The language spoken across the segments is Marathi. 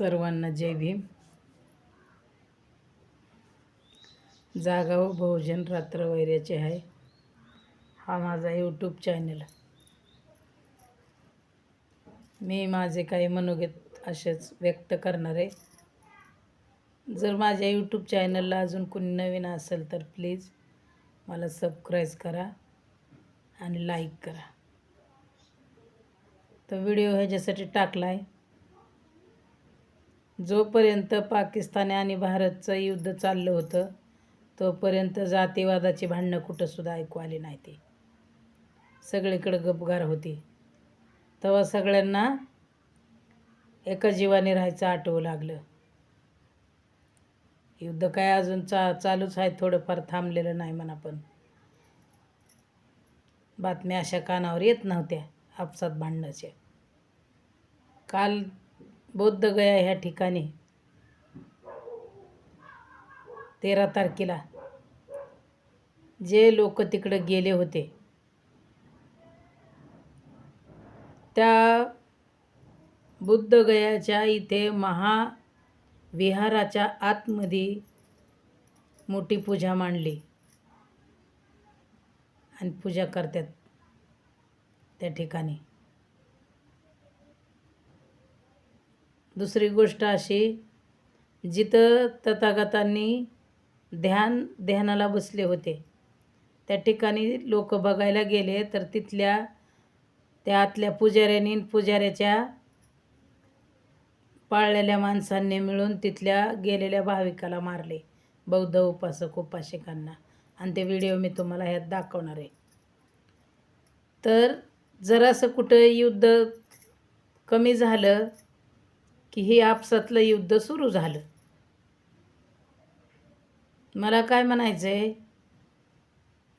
सर्वांना जय भीम. जागा व बहुजन रात्र वैऱ्याचे आहे. हा माझा यूट्यूब चॅनल मी माझे काही मनोगत असेच व्यक्त करणार आहे. जर माझ्या यूट्यूब चॅनलला अजून कोणी नवीन असेल तर प्लीज मला सबस्क्राईब करा आणि लाईक करा. तर व्हिडिओ ह्याच्यासाठी टाकला आहे जोपर्यंत पाकिस्तान आणि भारतचं युद्ध चाललं होतं तोपर्यंत जातीवादाची भांडणं कुठंसुद्धा ऐकू आली नाही ती सगळीकडं गपगार होती. तेव्हा सगळ्यांना एका जीवाने राहायचं आठवू लागलं. युद्ध काय अजून चा चालूच आहे थोडंफार थांबलेलं नाही म्हणा पण. बातम्या अशा कानावर येत नव्हत्या आपसात भांडणाच्या. काल बौद्धगया ह्या ठिकाणी. तेरा तारखेला. जे लोक तिकडं गेले होते. त्या बुद्धगयाच्या इथे महाविहाराच्या आतमध्ये मोठी पूजा मांडली. आणि पूजा करतात त्या ठिकाणी. दुसरी गोष्ट अशी जिथं तथागतांनी ध्यान ध्यानाला बसले होते त्या ठिकाणी लोक बघायला गेले तर तिथल्या त्या आतल्या पुजाऱ्यांनी पुजाऱ्याच्या पाळलेल्या माणसांनी मिळून तिथल्या गेलेल्या भाविकाला मारले बौद्ध उपासक उपासिकांना. आणि ते व्हिडिओ मी तुम्हाला ह्यात दाखवणार आहे. तर जरासं कुठं युद्ध कमी झालं की हे आपसातलं युद्ध सुरू झालं. मला काय म्हणायचं आहे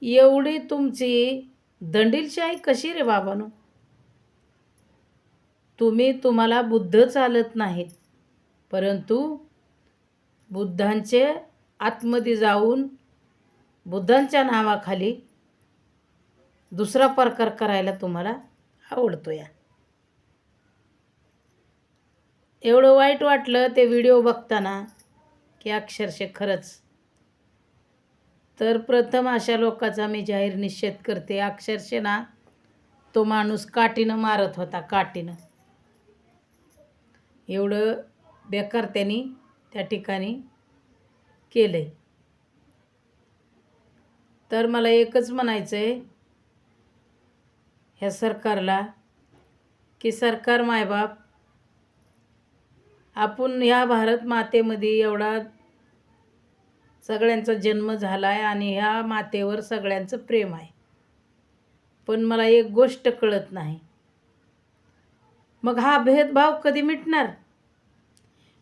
एवढी तुमची दंडीलशाही कशी रे बाबानो? तुम्ही तुम्हाला बुद्ध चालत नाहीत परंतु बुद्धांचे आतमध्ये जाऊन बुद्धांच्या नावाखाली दुसरा प्रकार करायला तुम्हाला आवडतो या एवढं वाईट वाटलं ते व्हिडिओ बघताना की अक्षरशः खरंच. तर प्रथम अशा लोकाचा मी जाहीर निषेध करते. अक्षरशः ना तो माणूस काठीनं मारत होता काठीनं. एवढं बेकार त्यांनी त्या ठिकाणी केलं आहे तर मला एकच म्हणायचं आहे ह्या सरकारला की सरकार मायबाप आपण ह्या भारत मातेमध्ये एवढा सगळ्यांचा जन्म झाला आहे आणि ह्या मातेवर सगळ्यांचं प्रेम आहे. पण मला एक गोष्ट कळत नाही. मग हा भेदभाव कधी मिटणार?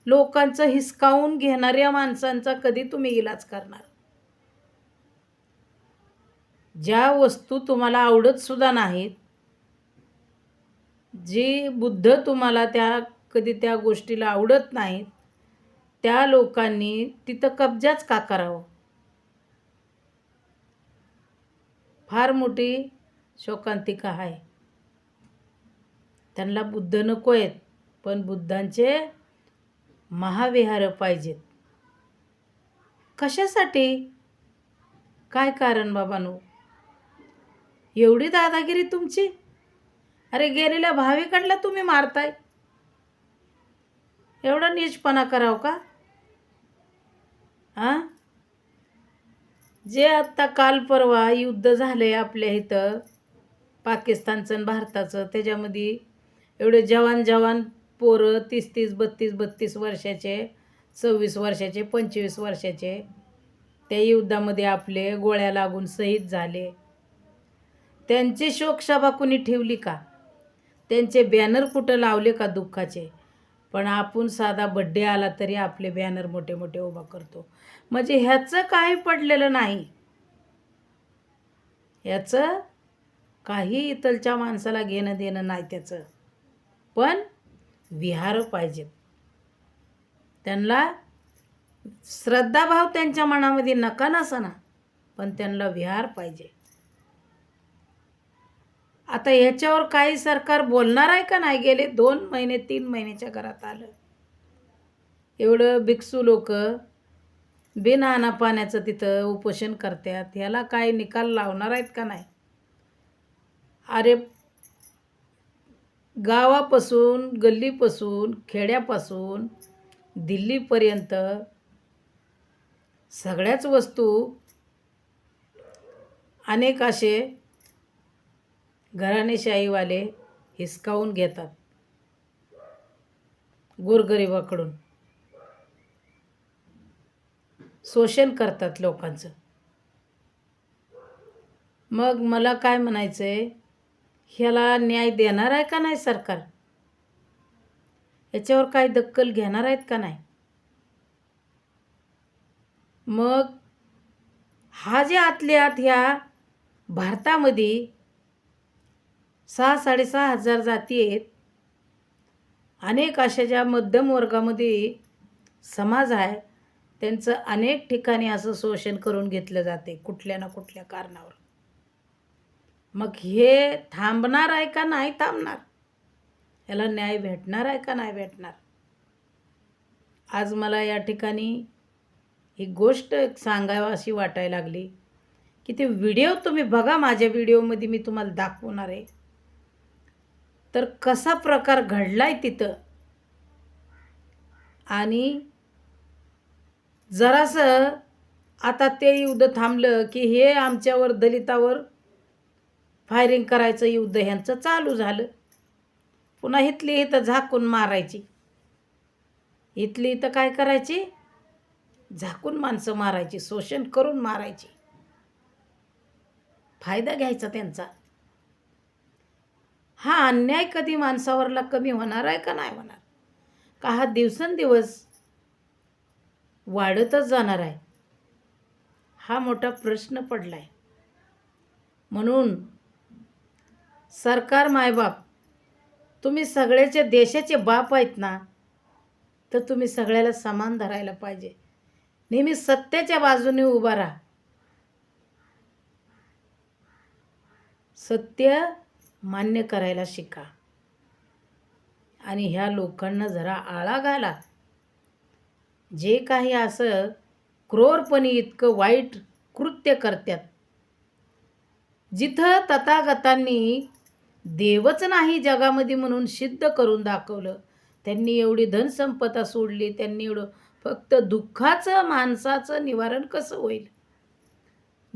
लोकांचं हिसकावून घेणाऱ्या माणसांचा कधी तुम्ही इलाज करणार? ज्या वस्तू तुम्हाला आवडत सुद्धा नाहीत जी बुद्ध तुम्हाला त्या कधी त्या गोष्टीला आवडत नाहीत त्या लोकांनी तिथं कब्जाच का करावं? फार मोठी शोकांतिका आहे. त्यांना बुद्ध नको आहेत पण बुद्धांचे महाविहार पाहिजेत. कशासाठी? काय कारण बाबांनो? एवढी दादागिरी तुमची? अरे गेलेल्या भाविकांना तुम्ही मारताय. एवढा नीचपणा करावं का? हां? जे आत्ता काल परवा युद्ध झालं आहे आपल्या इथं पाकिस्तानचं आणि भारताचं त्याच्यामध्ये एवढे जवान जवान पोरं तीस तीस बत्तीस बत्तीस वर्षाचे सव्वीस वर्षाचे पंचवीस वर्षाचे त्या युद्धामध्ये आपले गोळ्या लागून शहीद झाले. त्यांची शोकसभा कुणी ठेवली का? त्यांचे बॅनर कुठं लावले का दुःखाचे? पण आपण साधा बड्डे आला तरी आपले बॅनर मोठे मोठे उभा करतो. म्हणजे ह्याचं काही पडलेलं नाही. ह्याचं काही इथलच्या माणसाला घेणं देणं नाही त्याचं. पण विहार पाहिजेत. त्यांना श्रद्धाभाव त्यांच्या मनामध्ये नका नसना पण त्यांना विहार पाहिजे. आता ह्याच्यावर काही सरकार बोलणार आहे का नाही? गेले दोन महिने तीन महिन्याच्या घरात आलं. एवढं भिक्षू लोक बिनहाना पाण्याचं तिथं उपोषण करतात. ह्याला काय निकाल लावणार आहेत का नाही? अरे गावापासून गल्लीपासून खेड्यापासून दिल्लीपर्यंत सगळ्याच वस्तू अनेक असे घराणेशाहीवाले हिसकावून घेतात. गोरगरिबाकडून. शोषण करतात लोकांचं. मग मला काय म्हणायचं आहे ह्याला न्याय देणार आहे का नाही सरकार? याच्यावर काय दक्कल घेणार आहेत का नाही? मग हा जे आतल्या आत ह्या भारतामध्ये सहा साडेसहा हजार जाती आहेत. अनेक अशा ज्या मध्यम वर्गामध्ये समाज आहे त्यांचं अनेक ठिकाणी असं शोषण करून घेतलं जाते कुठल्या ना कुठल्या कारणावर. मग हे थांबणार आहे का नाही थांबणार? याला न्याय भेटणार आहे का नाही भेटणार? आज मला या ठिकाणी ही गोष्ट सांगावं अशी वाटायला लागली की ते व्हिडिओ तुम्ही बघा माझ्या व्हिडिओमध्ये मी तुम्हाला दाखवणार आहे. तर कसा प्रकार घडलाय तिथं? आणि जरासं आता ते युद्ध थांबलं की हे आमच्यावर दलितावर फायरिंग करायचं युद्ध ह्यांचं चालू झालं. पुन्हा इथली इथं झाकून मारायची. इथली इथं काय करायची? झाकून माणसं मारायची शोषण करून मारायची. फायदा घ्यायचा त्यांचा. हा अन्याय कधी माणसावरला कमी होणार आहे का नाही होणार? का हा दिवसेंदिवस वाढतच जाणार आहे? हा मोठा प्रश्न पडला आहे म्हणून सरकार मायबाप तुम्ही सगळ्याचे देशाचे बाप आहेत ना तर तुम्ही सगळ्याला समान धरायला पाहिजे. नेहमी सत्याच्या बाजूने उभा राहा. सत्य मान्य करायला शिका. आणि ह्या लोकांना जरा आळा घाला. जे काही असं क्रोरपणी इतकं वाईट कृत्य करतात. जिथं तथागतांनी देवच नाही जगामध्ये म्हणून सिद्ध करून दाखवलं. त्यांनी एवढी धनसंपदा सोडली. त्यांनी एवढं फक्त दुःखाचं माणसाचं निवारण कसं होईल?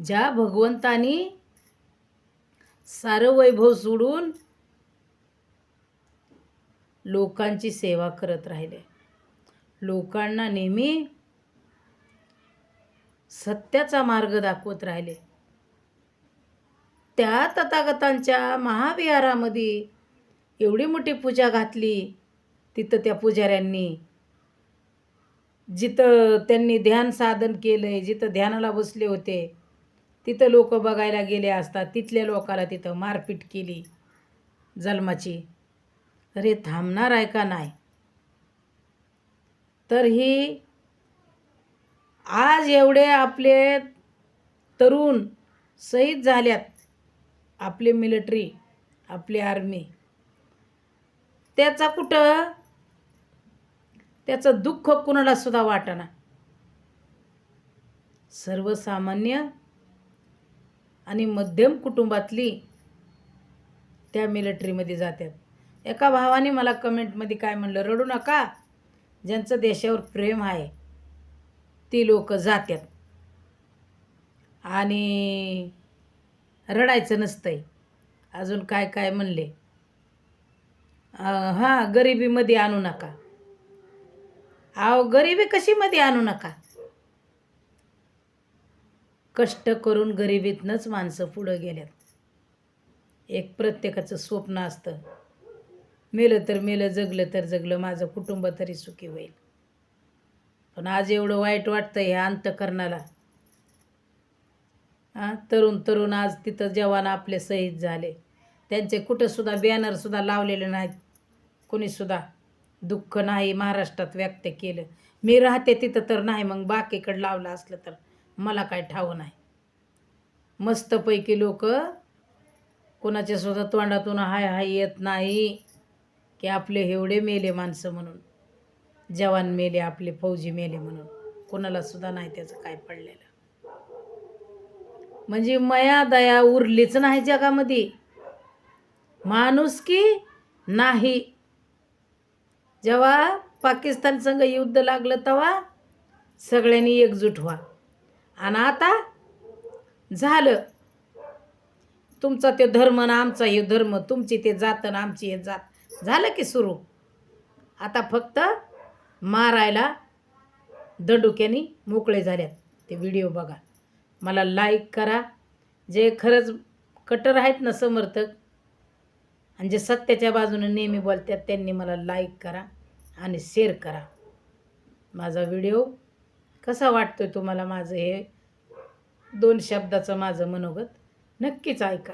ज्या भगवंतानी सारं वैभव सोडून लोकांची सेवा करत राहिले. लोकांना नेहमी सत्याचा मार्ग दाखवत राहिले. त्या तथागतांच्या महाविहारामध्ये एवढी मोठी पूजा घातली तिथं त्या पुजाऱ्यांनी जिथं त्यांनी ध्यान साधन केलं आहे जिथं ध्यानाला बसले होते तिथं लोक बघायला गेले असतात. तिथल्या लोकाला तिथं मारपीट केली. जन्माची. तर हे थांबणार आहे का नाही? तर ही आज एवढे आपले तरुण शहीद झाल्यात. आपले मिलिटरी आपली आर्मी. त्याचा कुठं? त्याचं दुःख कुणाला सुद्धा वाटना. सर्वसामान्य आणि मध्यम कुटुंबातली त्या मिलिटरीमध्ये जातात एका भावाने मला कमेंटमध्ये काय म्हणलं रडू नका ज्यांचं देशावर प्रेम आहे ती लोक जातात आणि रडायचं नसतंय. अजून काय काय म्हणले? हां गरिबीमध्ये आणू नका. अहो गरिबी कशीमध्ये आणू नका? कष्ट करून गरिबीतनंच माणसं पुढं गेल्यात. एक प्रत्येकाचं स्वप्न असतं. मेलं तर मेलं जगलं तर जगलं माझं कुटुंब तरी सुखी होईल. पण आज एवढं वाईट वाटतं ह्या अंतकरणाला. हां तरुण तरुण आज तिथं जवान आपले शहीद झाले. त्यांचे कुठंसुद्धा बॅनरसुद्धा लावलेले नाहीत. कोणीसुद्धा दुःख नाही महाराष्ट्रात व्यक्त केलं. मी राहते तिथं तर नाही मग बाकीकडं लावलं असलं तर. मला काय ठावं नाही. मस्तपैकी लोक कोणाच्या स्वतः तोंडातून हाय हाय येत नाही की आपले एवढे मेले माणसं म्हणून जवान मेले आपले फौजी मेले म्हणून. कोणाला सुद्धा नाही त्याचं काय पडलेलं. म्हणजे मया दया उरलीच नाही जगामध्ये. माणूस की नाही. जेव्हा पाकिस्तान संघ युद्ध लागलं तेव्हा सगळ्यांनी एकजूट व्हा. आणि आता झालं. तुमचा ते धर्म ना आमचा हे धर्म तुमची ते जात ना आमची हे जात. झालं की सुरू. आता फक्त मारायला दंडुक्यानी मोकळे झाल्यात ते व्हिडिओ बघा. मला लाईक करा. जे खरंच कटर आहेत ना समर्थक आणि जे सत्याच्या बाजूने नेहमी बोलतात त्यांनी मला लाईक करा आणि शेअर करा. माझा व्हिडिओ कसा वाटतो तुम्हाला? माझं हे दोन शब्दाचं माझं मनोगत नक्कीच ऐका.